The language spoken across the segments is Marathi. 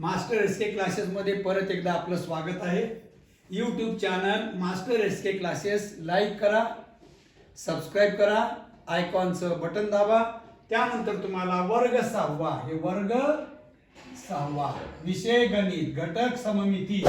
मास्टर एस के क्लासेसमध्ये परत एकदा आपलं स्वागत आहे. YouTube channel master S K classes like करा सबस्क्राईब करा आयकॉनचं बटन दाबा. त्यानंतर तुम्हाला वर्ग सहावा हे वर्ग सहावा. विषय गणित घटक सममिती.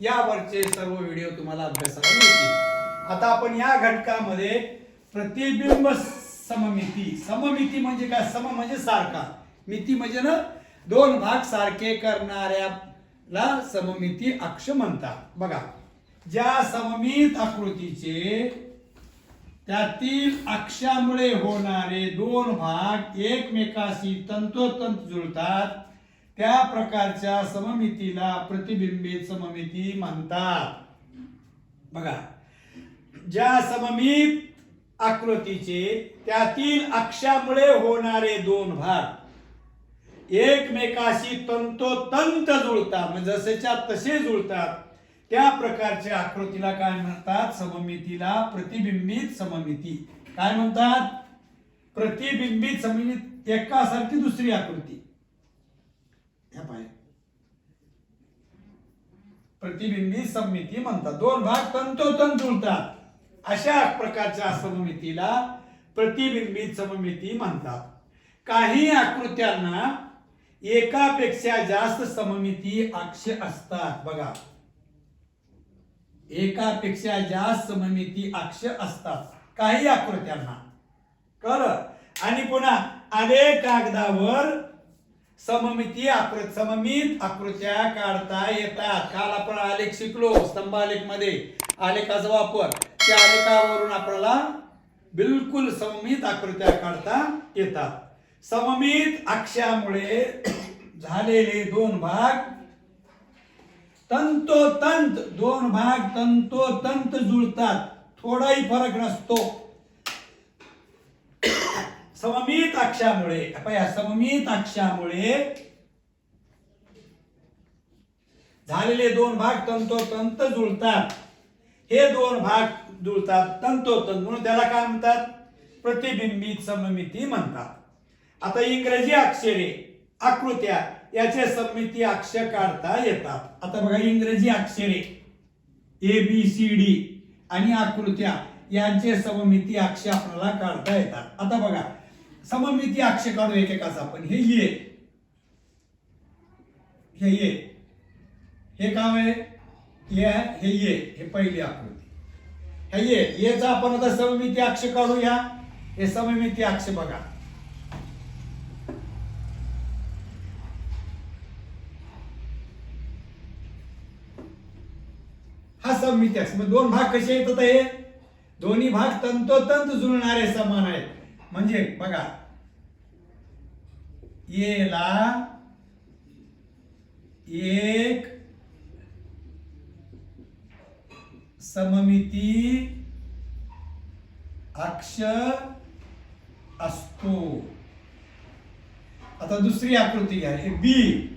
यावरचे सर्व व्हिडिओ तुम्हाला अभ्यासाला मिळतील. आता आपण या घटकामध्ये प्रतिबिंब सममिती. सममिती म्हणजे काय? सम म्हणजे सारखा. मिती म्हणजे ना दोन भाग सारखे करणाऱ्याला सममिती अक्ष म्हणतात. बघा ज्या सममित आकृतीचे त्यातील अक्षामुळे होणारे दोन भाग एकमेकाशी तंतोतंत जुळतात. त्या प्रकारच्या सममितीला प्रतिबिंबित सममिती म्हणतात. बघा ज्या सममित आकृतीचे त्यातील अक्षामुळे होणारे दोन भाग एकमेकाशी तंतोतंत जुळतात. म्हणजे जसेच्या तसे जुळतात. त्या प्रकारच्या आकृतीला काय म्हणतात? सममितीला प्रतिबिंबित सममिती. काय म्हणतात? प्रतिबिंबित सममित एकासारखी दुसरी आकृती. ह्या पाय. प्रतिबिंबित सममिती म्हणतात. दोन भाग तंतोतंत जुळतात. अशा प्रकारच्या सममितीला प्रतिबिंबित सममिती म्हणतात. काही आकृत्यांना एकापेक्षा जास्त सममिती अक्ष असतात. बघा. एकापेक्षा जास्त सममिती अक्ष असतात. काही आकृत्यांना. कळ आणि पुन्हा अनेक कागदावर सममिती आकृत सममित आकृत्या काढता येतात. काल आपण आलेख शिकलो स्तंभालेखमध्ये आलेखाचा वापर. त्या आलेखावरून आपल्याला बिलकुल सममित आकृत्या काढता येतात. सममित अक्षामुळे झालेले दोन भाग. तंतोतंत दोन भाग तंतोतंत जुळतात. थोडाही फरक नसतो. सममित अक्षामुळे आपण या सममित अक्षामुळे झालेले दोन भाग तंतोतंत जुळतात. हे दोन भाग जुळतात तंतोतंत म्हणून त्याला काय म्हणतात? प्रतिबिंबित सममिती म्हणतात. आता इंग्रजी अक्षरे आकृत्या याचे सममिती अक्षर काढता येतात. आता बघा इंग्रजी अक्षरे ए बी सी डी आणि आकृत्या यांचे सममिती अक्ष आपल्याला काढता येतात. आता बघा सममिती अक्ष काढू एकेकाचा आपण हे ये हे ये हे काय आहे? आहे, हे ये हे पहिली आकृती. हे ये येचा आपण आता सममिती अक्ष काढूया. हे सममिती अक्ष बघा. हा सममिती मग दोन भाग कसे येतात हे? दोन्ही भाग तंतोतंत जुळणारे समान आहेत. म्हणजे बघा. येला एक सममिती अक्ष असतो. आता दुसरी आकृती घ्या. हे बी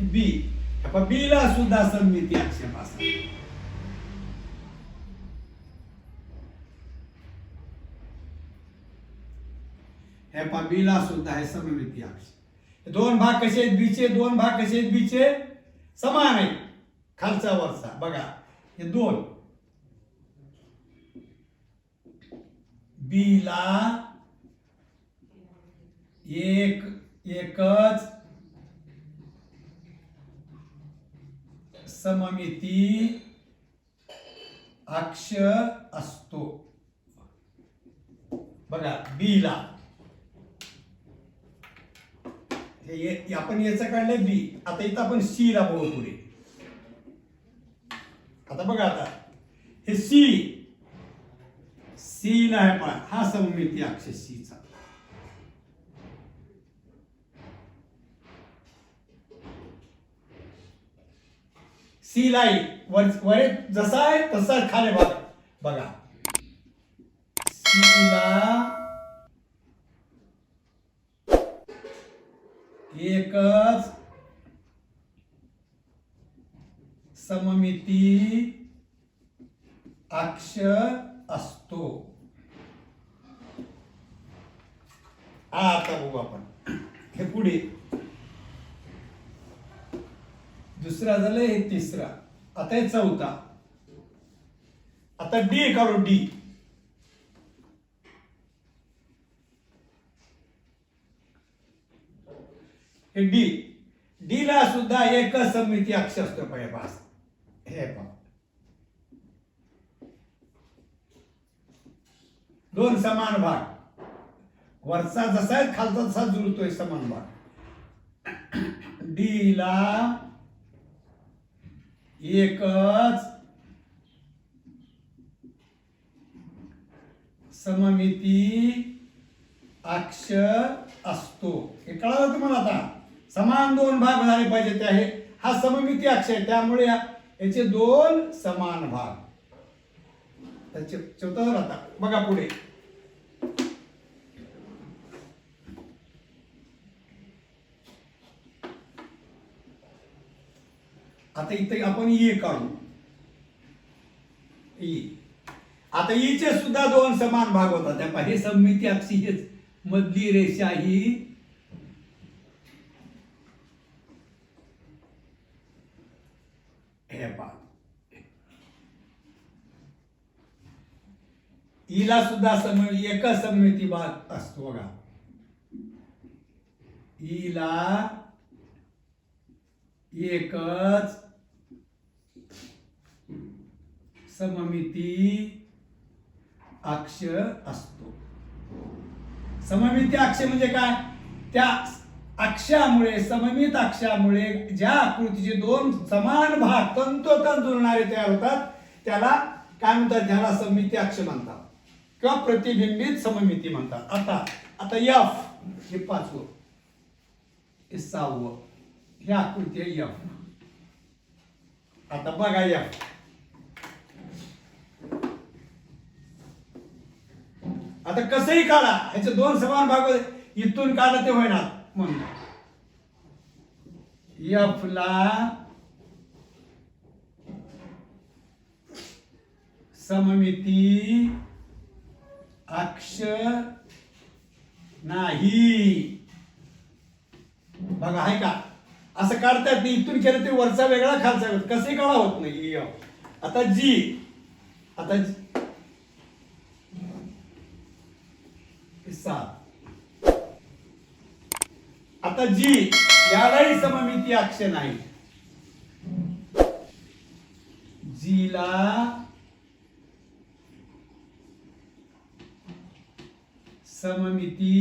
बी बीला सुद्धा संमिती आक्षेप असतात हे पा बीला सुद्धा आहे सममिती आक्षेप दोन भाग कसे आहेत बीचे दोन भाग कसे आहेत बीचे समान आहेत खालचा वरचा बघा हे दोन बीला एक एकच सममिती अक्ष असतो. बघा बीला हे आपण याचं काढलंय बी आता इथं आपण सी ला बघू पुढे. आता बघा आता. हे सी सी ला आहे पण हा सममिती अक्ष सीचा सी लाई वर वर जसा आहे तसा खाली भाग बघा. सी ला एकच सममिती अक्ष असतो. आता बघू आपण. हे पुढे. दुसरा झालं हे तिसरा. आता हे चौथा. आता डी करू डी. हे डी. डी ला सुद्धा एक समिती अक्ष असतो पाहिजे पास. हे पहा. दोन समान भाग. वरचा जसा आहे खालचा तसा जुळतोय समान भाग. डी ला एकच. सममिती अक्ष असतो. हे कळालं तुम्हाला आता? समान दोन भाग झाले पाहिजे ते आहे. हा सममिती अक्ष आहे. त्यामुळे याचे दोन समान भाग. त्याचे चौथा आता. बघा पुढे. आता इथे आपण ई काढू. ई आता ईचे सुद्धा दोन समान भाग होतात. त्या हे सममिती अक्षी हेच मधली रेषा ही हे ईला सुद्धा सम एकच सममिती भाग असतो बघा. ईला एकच सममिती अक्ष असतो. सममिती अक्ष म्हणजे काय? त्या अक्षामुळे सममित अक्षामुळे ज्या आकृतीचे दोन समान भाग तंतोतंत जुळणारे तयार होतात त्याला काय म्हणतात? ज्याला सममिती अक्ष म्हणतात. किंवा प्रतिबिंबित सममिती म्हणतात. आता आता यफ हे पाचवं. हे सहावं. हे आकृती आहे यफ. आता बघा यफ. आता कसंही काढा ह्याचे दोन समान भाग इथून काढा ते होईना म्हणून. यफला सममिती अक्ष नाही. बघा आहे का? असं काढतात नाही इथून केलं ते वरचा वेगळा खालचा वेगळा. कसंही काढा होत नाही. आता जी आता जी- सात आता जी यालाही सममिती अक्ष नाही. जीला सममिती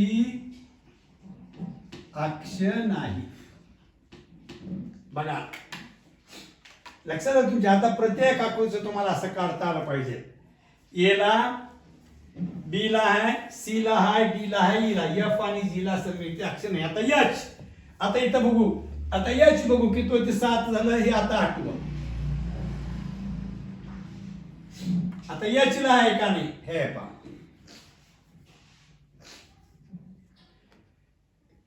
अक्ष नाही. बघा लक्षात तुमच्या. आता प्रत्येक आकृतीचं तुम्हाला असं काढता आलं पाहिजे. एला बी ला आहे सी ला आहे डी ला आहे ई ला. एफ आणि जी ला सममिती अक्षर नाही. आता यच आता इथं बघू. आता यच बघू. की तो ते सात झालं. हे आता आठवं आता यच ला आहे का नाही? हे पा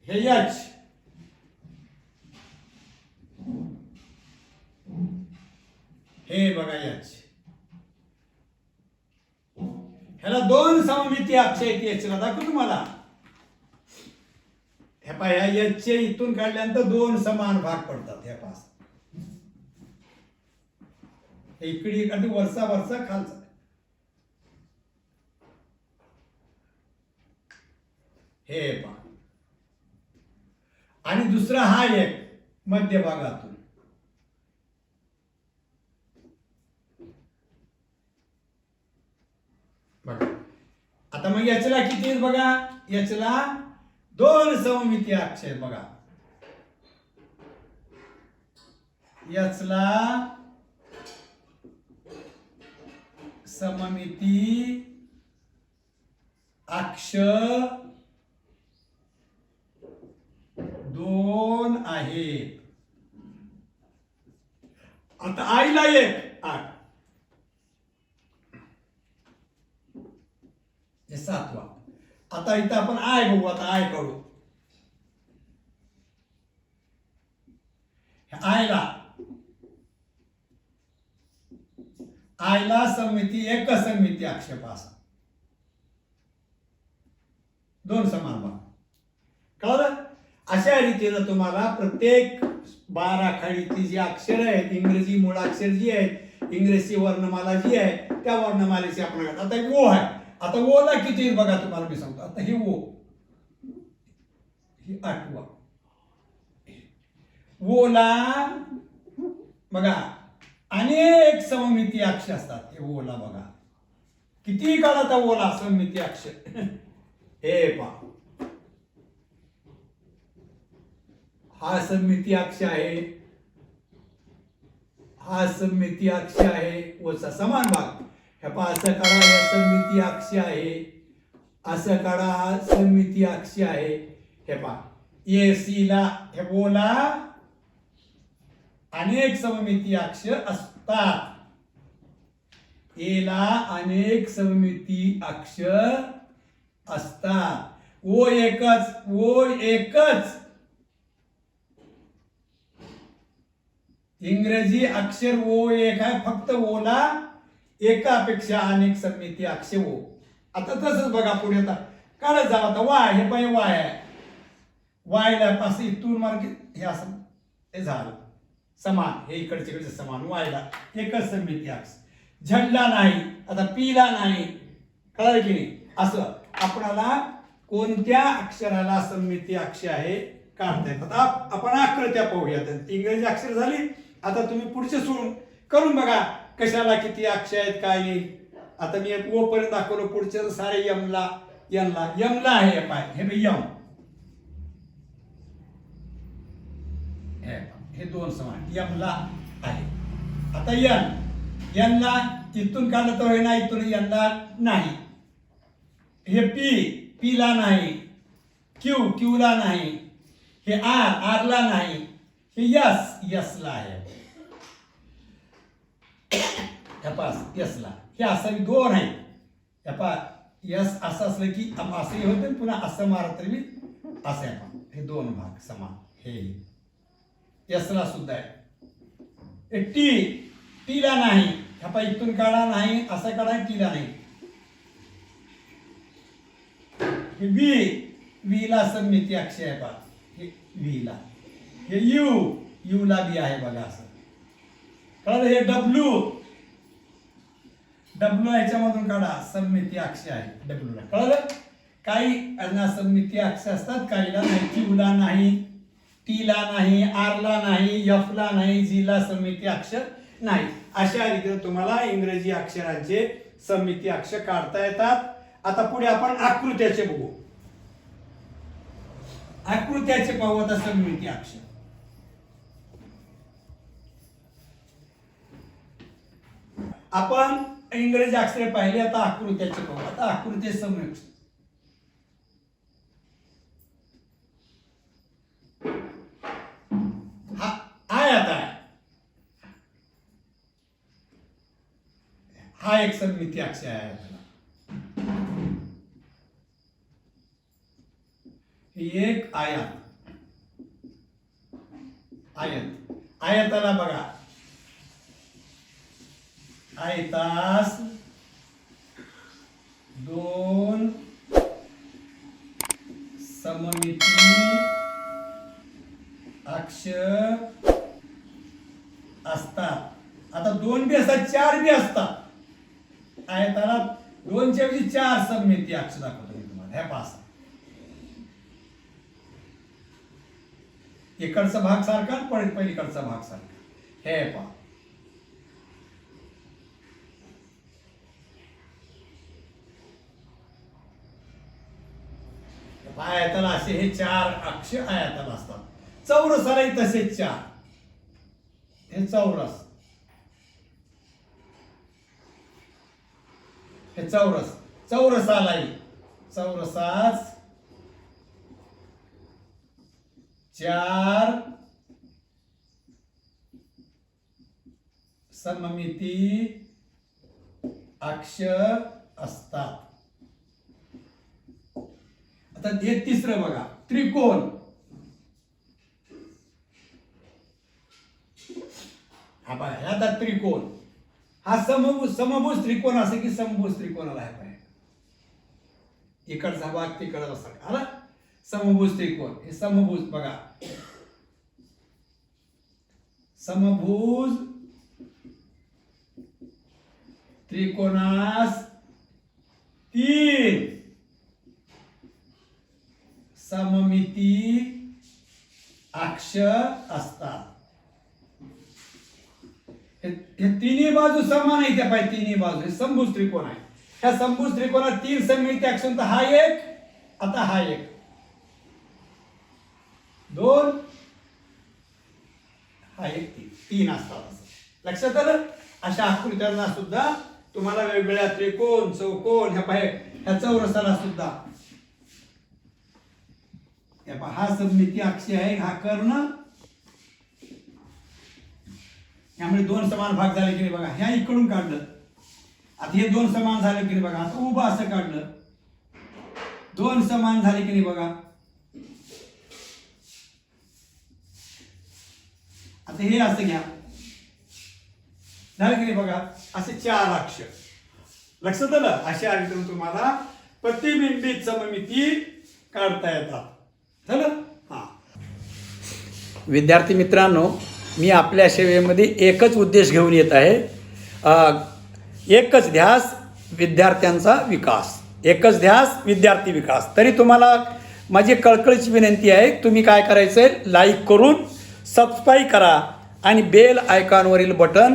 हे यच हे बघा यच ह्याला दोन सममिती अक्ष आहेत याचला दाखवू तुम्हाला. हे पहा ह्या याचे इथून काढल्यानंतर दोन समान भाग पडतात ह्या पास इकडे इकडे वरचा वरचा खालचा. हे पहा. आणि दुसरा हा एक मध्यभागातून बघा आता मग याच्याला किती बघा? याच्याला दोन सममिती अक्ष आहेत बघा. याचला सममिती अक्ष दोन आहेत. आता आईला एक. आता इथं आपण आय बघू आता आय काढू. आयला. आयला समिती एक समिती आक्षेप असा. दोन समान भाग. कळलं? अशा रीतीनं तुम्हाला प्रत्येक बारा खाडीची जी अक्षर आहेत इंग्रजी मूळाक्षर जी आहेत इंग्रजी वर्णमाला जी आहे त्या वर्णमालेची आपण आता एक ओ आहे. आता ओला किती येईल बघा तुम्हाला मी सांगतो. आता हे ओ. ही आठवा. ओला बघा अनेक सममिती अक्ष असतात हे ओला बघा. किती काळाचा ओला सममिती अक्ष हे पा हा सममिती अक्ष आहे. हा सममिती अक्ष आहे. ओचा समान भाग. ह्या पा असं काढा या सममिती अक्ष आहे. असं काढा हा सममिती अक्ष आहे. हे पा ए सी ला हे बोला. अनेक सममिती अक्ष असतात. एला अनेक सममिती अक्षर असतात. ओ एकच ओ एकच. इंग्रजी अक्षर ओ एक आहे फक्त ओला एकापेक्षा अनेक समिती अक्षर हो. आता तसंच बघा पुढे आता. काढत जा आता. वाय हे पाय वाय आहे. वायला पास इथून मार्ग हे असं. हे झालं. समान. हे इकडचे इकडचे समान वायला एकच समिती अक्ष झडला नाही. आता पीला नाही. कळालं की नाही? असं. आपणाला कोणत्या अक्षराला समिती अक्ष आहे? काढता येतात. आप- आपण आकृत्या पाहूयात. इंग्रजी अक्षर झाली. आता तुम्ही पुढचे सोडून करून बघा. कशाला किती अक्षय आहेत काय नाही. आता मी एक ओपर्यंत पर्यंत दाखवलं पुढचे सारे यमला यमला यमला आहे हे पाय हे बघ यम. हे हे दोन समान यमला आहे. आता यन यनला इथून काढलं तर ना इथून यनला नाही. हे पी पीला नाही. क्यू क्यूला नाही. हे आर आरला नाही. हे यस यसला आहे. ह्या पास यसला हे असं दोन आहे असं असलं की होतं पुन्हा असं मारत तरी असं हे दोन भाग समान हे यसला सुद्धा आहे टी टीला नाही इथून काढा नाही काढा टीला नाही वी वीला अक्षय आहे पा हे वीला हे यू यूला बी आहे बघा असं कळलं हे डब्ल्यू डब्ल्यू याच्यामधून काढा. सममिती अक्ष आहे डब्ल्यूला. कळलं? काही अना सममिती अक्ष असतात काहीला नाही. क्यूला नाही टीला नाही आरला नाही एफला नाही जीला सममिती अक्षर नाही. अशा रीतीने तुम्हाला इंग्रजी अक्षरांचे सममिती अक्षर काढता येतात. आता पुढे आपण आकृत्याचे बघू. आकृत्याचे पाहू आता सममिती अक्षर. आपण इंग्रजी अक्षरे पाहिली आता आकृत्याचे पाहू. आता आकृती समक्ष. हा आता. हा एक समिती अक्षर आहे एक आयात. आयत. आयताला बघा. आयतास. दोन. सममिती. अक्षर असतात आता दोन बी असतात चार बी असतात. आयताला दोनच्या ऐवजी चार सममिती अक्षर दाखवतो मी तुम्हाला. ह्या पास इकडचा भाग सारखा पण पलीकडचा भाग सारखा. हे पहा. आयतन असे हे चार अक्ष आयतन असतात. चौरसालाही तसेच चार. हे चौरस. हे चौरस. चौरसालाही. चौरसाच चार सममिती अक्ष असतात. आता हे तिसरं बघा. त्रिकोण. हा बघा आता त्रिकोण. हा समभुज समभुज त्रिकोण असे की समभुज त्रिकोणाला हा पाहिजे इकडचा भाग तिकडचा असा आला समभुज त्रिकोण. हे समभुज बघा. समभुज त्रिकोणास तीन. सममिती अक्षर असतात. हे तिन्ही बाजू समान आहे त्या पाहिजे तिन्ही बाजू. हे समभुज त्रिकोण आहे. ह्या समभुज त्रिकोणात तीन सममिती अक्षर हा एक आता हा एक. दोन हा एक तीन. तीन असतात लक्षात आलं? अशा आकृत्यांना सुद्धा तुम्हाला वेगवेगळ्या त्रिकोण चौकोन ह्या पाय ह्या चौरसाला सुद्धा हा सममिती अक्ष आहे हा कर्ण. त्यामुळे दोन समान भाग झाले की नाही बघा. ह्या इकडून काढलं. आता हे दोन समान झाले की नाही बघा. आता उभं असं काढलं. दोन समान झाले की नाही बघा. आता हे असं घ्या. झालं की नाही बघा? असे चार अक्ष. लक्षात आलं? अशा अर्थाने तुम्हाला प्रतिबिंबित सममिती काढता येतात. झालं? हा. विद्यार्थी मित्रांनो मी आपल्या सेवेमध्ये एकच उद्देश घेऊन येत आहे. एकच ध्यास विद्यार्थ्यांचा विकास. एकच ध्यास विद्यार्थी विकास. तरी तुम्हाला माझी कळकळीची विनंती आहे तुम्ही काय करायचं आहे लाईक करून सबस्क्राईब करा आणि बेल आयकॉनवरील बटन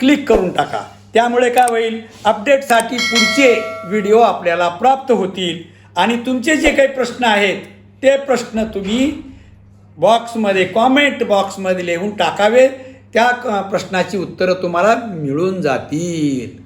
क्लिक करून टाका. त्यामुळे काय होईल अपडेटसाठी पुढचे व्हिडिओ आपल्याला प्राप्त होतील. आणि तुमचे जे काही प्रश्न आहेत ते प्रश्न तुम्ही बॉक्समध्ये कॉमेंट बॉक्समध्ये लिहून टाकावे. त्या क- प्रश्नाची उत्तरं तुम्हाला मिळून जातील.